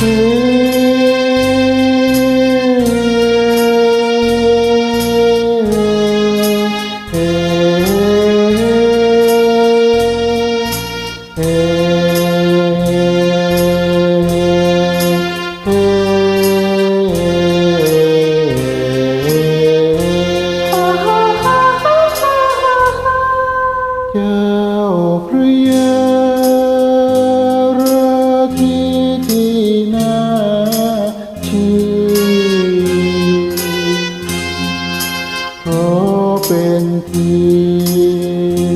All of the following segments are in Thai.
Ooh. เป็นที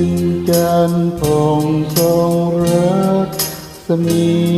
มกันพองทรงรักสมี